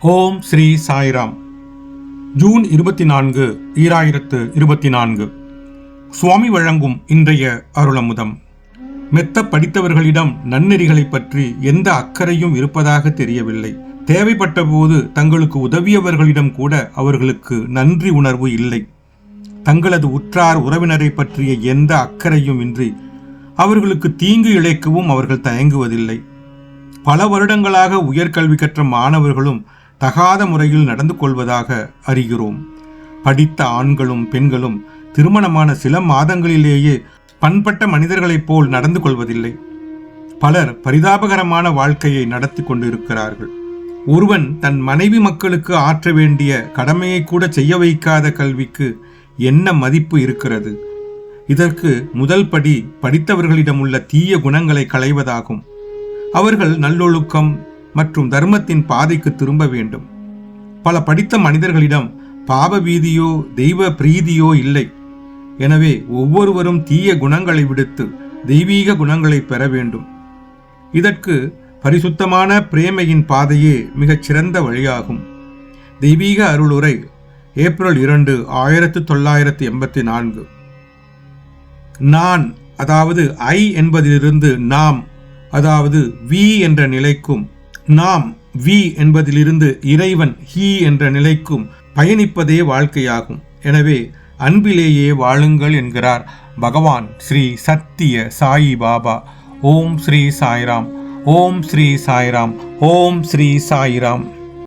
ஓம் Sri Sairam. June இருபத்தி நான்கு ஈராயிரத்து இருபத்தி நான்கு சுவாமி வழங்கும் இன்றைய அருளமுதம். மெத்த படித்தவர்களிடம் நன்னெறிகளைப் பற்றி எந்த அக்கறையும் இருப்பதாக தெரியவில்லை. தேவைப்பட்ட போது தங்களுக்கு உதவியவர்களிடம் கூட அவர்களுக்கு நன்றி உணர்வு இல்லை. தங்களது உற்றார் உறவினரை பற்றிய எந்த அக்கறையும் இன்றி அவர்களுக்கு தீங்கு இழைக்கவும் அவர்கள் தயங்குவதில்லை. பல வருடங்களாக உயர்கல்வி கற்ற மாணவர்களும் தகாத முறையில் நடந்து கொள்வதாக அறிகிறோம். படித்த ஆண்களும் பெண்களும் திருமணமான சில மாதங்களிலேயே பண்பட்ட மனிதர்களைப் போல் நடந்து கொள்வதில்லை. பலர் பரிதாபகரமான வாழ்க்கையை நடத்தி கொண்டிருக்கிறார்கள். ஒருவன் தன் மனைவி மக்களுக்கு ஆற்ற வேண்டிய கடமையை கூட செய்ய வைக்காத கல்விக்கு என்ன மதிப்பு இருக்கிறது? இதற்கு முதல் படி படித்தவர்களிடம் உள்ள தீய குணங்களை களைவதாகும். அவர்கள் நல்லொழுக்கம் மற்றும் தர்மத்தின் பாதைக்கு திரும்ப வேண்டும். பல படித்த மனிதர்களிடம் பாவ வீதியோ தெய்வ பிரீதியோ இல்லை. எனவே ஒவ்வொருவரும் தீய குணங்களை விடுத்து தெய்வீக குணங்களை பெற வேண்டும். இதற்கு பரிசுத்தமான பிரேமையின் பாதையே மிகச் சிறந்த வழியாகும். தெய்வீக அருளுரை ஏப்ரல் இரண்டு ஆயிரத்து தொள்ளாயிரத்து எண்பத்தி நான்கு. நான் அதாவது ஐ என்பதிலிருந்து நாம் அதாவது வி என்ற நிலைக்கும் நாம் வி என்பதிலிருந்து இறைவன் ஹி என்ற நிலைக்கும் பயணிப்பதே வாழ்க்கையாகும். எனவே அன்பிலேயே வாழுங்கள் என்கிறார் பகவான் ஸ்ரீ சத்திய சாயி பாபா. ஓம் ஸ்ரீ சாய்ராம் ஓம் ஸ்ரீ சாய்ராம் ஓம் ஸ்ரீ சாய்ராம்.